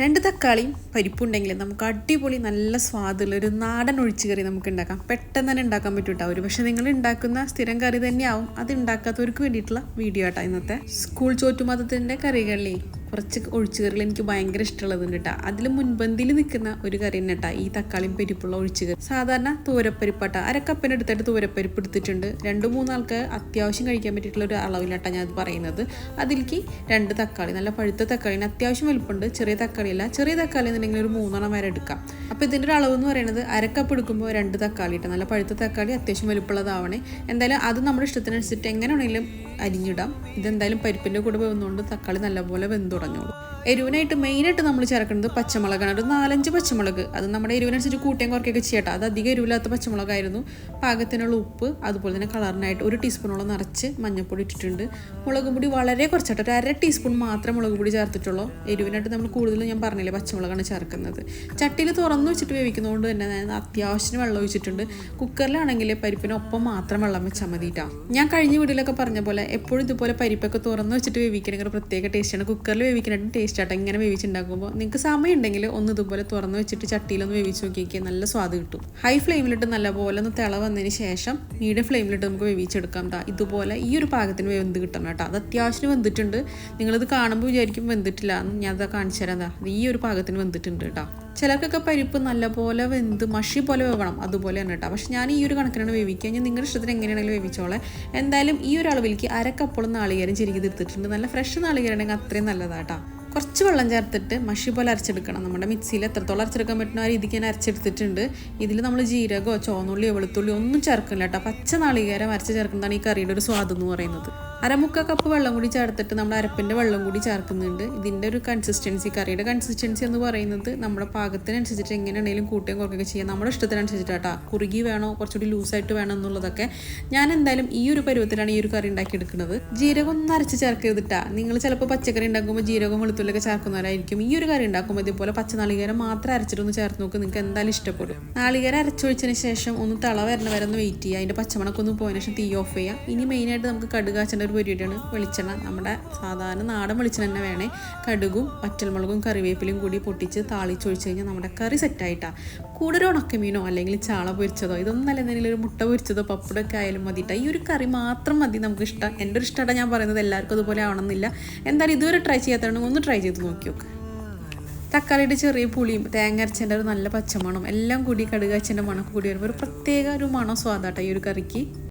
രണ്ട് തക്കാളിയും പരിപ്പുണ്ടെങ്കിൽ നമുക്ക് അടിപൊളി നല്ല സ്വാദുള്ള ഒരു നാടൻ ഒഴിച്ചു കറി നമുക്ക് ഉണ്ടാക്കാം പെട്ടെന്ന് തന്നെ ഉണ്ടാക്കാൻ പറ്റും ഒരു. പക്ഷെ നിങ്ങൾ ഉണ്ടാക്കുന്ന സ്ഥിരം കറി തന്നെയാവും. അത് ഉണ്ടാക്കാത്തവർക്ക് വേണ്ടിയിട്ടുള്ള വീഡിയോ ആട്ടോ ഇന്നത്തെ. സ്കൂൾ ചോറ്റുമതത്തിന്റെ കറികളിലേ കുറച്ച് ഒഴിച്ചുകറികൾ എനിക്ക് ഭയങ്കര ഇഷ്ടമുള്ളതുണ്ട് കേട്ടോ. അതിൽ മുൻപന്തിയിൽ നിൽക്കുന്ന ഒരു കറി തന്നെ കേട്ടോ ഈ തക്കാളിയും പരിപ്പുള്ള ഒഴിച്ചുകറി. സാധാരണ തോരപ്പരിപ്പാട്ട അരക്കപ്പന എടുത്തിട്ട് തോരപ്പരിപ്പ് എടുത്തിട്ടുണ്ട്. രണ്ട് മൂന്നാൾക്ക് അത്യാവശ്യം കഴിക്കാൻ പറ്റിയിട്ടുള്ള ഒരു അളവിലാട്ടാ ഞാൻ പറയുന്നത്. അതിലേക്ക് രണ്ട് തക്കാളി നല്ല പഴുത്ത തക്കാളിന് അത്യാവശ്യം വലുപ്പമുണ്ട് ചെറിയ തക്കാളിയല്ല. ചെറിയ തക്കാളി എന്നുണ്ടെങ്കിൽ ഒരു മൂന്നെണ്ണം വരെ എടുക്കാം. അപ്പോൾ ഇതിന്റെ ഒരു അളവ് എന്ന് പറയുന്നത് അരക്കപ്പ് എടുക്കുമ്പോൾ രണ്ട് തക്കാളി ഇട്ട് നല്ല പഴുത്ത തക്കാളി അത്യാവശ്യം വലുപ്പമുള്ളതാവണേ. എന്തായാലും അത് നമ്മുടെ ഇഷ്ടത്തിനനുസരിച്ച് എങ്ങനെ വേണമെങ്കിലും അരിഞ്ഞിടാം. ഇതെന്തായാലും പരിപ്പിന്റെ കൂടെ വെന്നുകൊണ്ട് തക്കാളി നല്ലപോലെ വെന്ത് തുടങ്ങുള്ളൂ എരിവിനായിട്ട് മെയിനായിട്ട് നമ്മൾ ചേർക്കുന്നത് പച്ചമുളകാണ്. ഒരു നാലഞ്ച് പച്ചമുളക്. അത് നമ്മുടെ എരിവിനനുസരിച്ച് കൂട്ടിയും കുറയ്ക്കൊക്കെ ചെയ്യട്ടെ. അത് അധികം എരിവില്ലാത്ത പച്ചമുളകായിരുന്നു. പാകത്തിനുള്ള ഉപ്പ് അതുപോലെ തന്നെ കളറിനായിട്ട് ഒരു ടീസ്പൂണോളം നിറച്ച് മഞ്ഞൾപ്പൊടി ഇട്ടിട്ടുണ്ട്. മുളക് പൊടി വളരെ കുറച്ചിട്ട്. ഒരു അര ടീസ്പൂൺ മാത്രം മുളക് പൊടി ചേർത്തിട്ടുള്ളൂ. എരിവിനായിട്ട് നമ്മൾ കൂടുതലും ഞാൻ പറഞ്ഞില്ലേ പച്ചമുളകാണ് ചേർക്കുന്നത്. ചട്ടിയിൽ തുറന്നു വെച്ചിട്ട് വേവിക്കുന്നതുകൊണ്ട് തന്നെ ഞാൻ അത്യാവശ്യത്തിന് വെള്ളം ഒഴിച്ചിട്ടുണ്ട്. കുക്കറിലാണെങ്കിൽ പരിപ്പിനൊപ്പം മാത്രം വെള്ളം വെച്ചാൽ മതിയിട്ടാണ് ഞാൻ കഴിഞ്ഞ വീട്ടിലൊക്കെ പറഞ്ഞ പോലെ എപ്പോഴും ഇതുപോലെ പരിപ്പൊക്കെ തുറന്ന് വെച്ചിട്ട് വേവിക്കണമെങ്കിൽ ഒരു പ്രത്യേക ടേസ്റ്റാണ് കുക്കറിൽ വേവിക്കണമെങ്കിൽ ടേസ്റ്റ് ആട്ടെ. ഇങ്ങനെ വേവിച്ചുണ്ടാക്കുമ്പോൾ നിങ്ങൾക്ക് സമയം ഉണ്ടെങ്കിൽ ഒന്ന് ഇതുപോലെ തുറന്ന് വെച്ചിട്ട് ചട്ടിയിലൊന്ന് വേവിച്ച് നോക്കിയൊക്കെ നല്ല സ്വാദ് കിട്ടും. ഹൈ ഫ്ലെയിമിലിട്ട് നല്ലപോലെ ഒന്ന് തിള വന്നതിന് ശേഷം മീഡിയം ഫ്ലെയിമിലിട്ട് നമുക്ക് വേവിച്ചെടുക്കാം കേട്ടോ ഇതുപോലെ ഈ ഒരു പാകത്തിന് വെന്ത് കിട്ടണം കേട്ടോ അത് അത്യാവശ്യം വെന്തിട്ടുണ്ട്. നിങ്ങളിത് കാണുമ്പോൾ വിചാരിക്കും വെന്തിട്ടില്ല. ഞാൻ കാണിച്ചു തരാം. ഈ ഒരു പാകത്തിന് വെന്തിട്ടുണ്ട് കേട്ടോ ചിലർക്കൊക്കെ പരിപ്പ് നല്ലപോലെ വെന്ത് മഷി പോലെ വേവണം. അതുപോലെ തന്നെ കേട്ടോ പക്ഷെ ഞാൻ ഈ ഒരു കണക്കിനാണ് വേവിക്കുക. ഞാൻ നിങ്ങളുടെ ഇഷ്ടത്തിന് എങ്ങനെയാണെങ്കിലും വേവിച്ചോളെ. എന്തായാലും ഈ ഒരു അളവിലേക്ക് അരക്കപ്പോളം നാളികേരം ചെരുക്കി എടുത്തിട്ടുണ്ട്. നല്ല ഫ്രഷ് നാളികേരം ഉണ്ടെങ്കിൽ അത്രയും നല്ലതാട്ടോ കുറച്ച് വെള്ളം ചേർത്തിട്ട് മഷി പോലെ അരച്ചെടുക്കണം. നമ്മുടെ മിക്സിയിൽ എത്രത്തോളം അരച്ചെടുക്കാൻ പറ്റുന്ന ആ രീതിക്ക് ഞാൻ അരച്ചെടുത്തിട്ടുണ്ട്. ഇതിൽ നമ്മൾ ജീരകമോ ചോന്നുള്ളിയോ വെളുത്തുള്ളിയോ ഒന്നും ചേർക്കില്ല കേട്ടോ പച്ച നാളികേരം അരച്ച് ചേർക്കുന്നതാണ് ഈ കറിയുടെ ഒരു സ്വാദ് എന്ന് പറയുന്നത്. അരമുക്ക കപ്പ് വെള്ളം കൂടി ചേർത്തിട്ട് നമ്മൾ അരപ്പിന്റെ വെള്ളം കൂടി ചേർക്കുന്നുണ്ട്. ഇതിന്റെ ഒരു കൺസിസ്റ്റൻസി കറിയുടെ കൺസിസ്റ്റൻസി എന്ന് പറയുന്നത് നമ്മുടെ പാകത്തിനനുസരിച്ചിട്ട് എങ്ങനെയാണെങ്കിലും കൂട്ടുകയും കുറയ്ക്കുകയും ചെയ്യാം. നമ്മുടെ ഇഷ്ടത്തിനനുസരിച്ചിട്ടാ കുറുകി വേണോ കുറച്ചുകൂടി ലൂസായിട്ട് വേണോ എന്നുള്ളതൊക്കെ ഞാൻ എന്തായാലും ഈ ഒരു പരുവത്തിലാണ് ഈ ഒരു കറി ഉണ്ടാക്കി എടുക്കുന്നത് ജീരകം ഒന്നും അരച്ച് ചേർക്കരുതിട്ടാ. നിങ്ങൾ ചിലപ്പോൾ പച്ചക്കറി ഉണ്ടാക്കുമ്പോൾ ജീരകം വെളുത്തുള്ളിയൊക്കെ ചേർക്കുന്നവരായിരിക്കും. ഈ ഒരു കറി ഉണ്ടാക്കുമ്പോൾ ഇതുപോലെ പച്ച നാളികേരം മാത്രം അരച്ചിട്ടൊന്ന് ചേർത്ത് നോക്ക് നിങ്ങൾക്ക് എന്തായാലും ഇഷ്ടപ്പെടും. നാളികേരം അരച്ചൊഴിച്ചതിന് ശേഷം ഒന്ന് തള വരണ വരെ ഒന്ന് വെയിറ്റ് ചെയ്യുക. അതിന്റെ പച്ചമണക്കൊന്ന് പോയതിനു ശേഷം തീ ഓഫ് ചെയ്യുക. ഇനി മെയിനായിട്ട് നമുക്ക് കടുകാച്ചന്റെ കാച്ചേണ്ട ഒരു പൊരിയിട്ടാണ് വെളിച്ചെണ്ണ നമ്മുടെ സാധാരണ നാടൻ വെളിച്ചെണ്ണ തന്നെ വേണേ. കടുകും പച്ചമുളകും കറിവേപ്പിലും കൂടി പൊട്ടിച്ച് താളിച്ചൊഴിച്ച് കഴിഞ്ഞാൽ നമ്മുടെ കറി സെറ്റായിട്ടാണ് കൂടെ ഒരു ഉണക്കമീനോ അല്ലെങ്കിൽ ചാള പൊരിച്ചതോ ഇതൊന്നും അല്ല എന്തെങ്കിലും ഒരു മുട്ട പൊരിച്ചതോ പപ്പടമൊക്കെ ആയാലും മതിയിട്ടാ ഈ ഒരു കറി മാത്രം മതി നമുക്ക് ഇഷ്ടം. എന്റെ ഒരു ഇഷ്ടമാണ് ഞാൻ പറയുന്നത്. എല്ലാവർക്കും അതുപോലെ ആവണമെന്നില്ല. എന്തായാലും ഇതുവരെ ട്രൈ ചെയ്യാത്തതാണ് ഒന്ന് ട്രൈ ചെയ്ത് നോക്കി നോക്ക്. തക്കാളിയുടെ ചെറിയ പുളിയും തേങ്ങ അരച്ചതിന്റെ ഒരു നല്ല പച്ചമണം എല്ലാം കൂടി കടുക് അച്ഛന്റെ കൂടി വരുമ്പോൾ ഒരു പ്രത്യേക ഒരു മണം സ്വാദാട്ടോ ഈ ഒരു കറിക്ക്.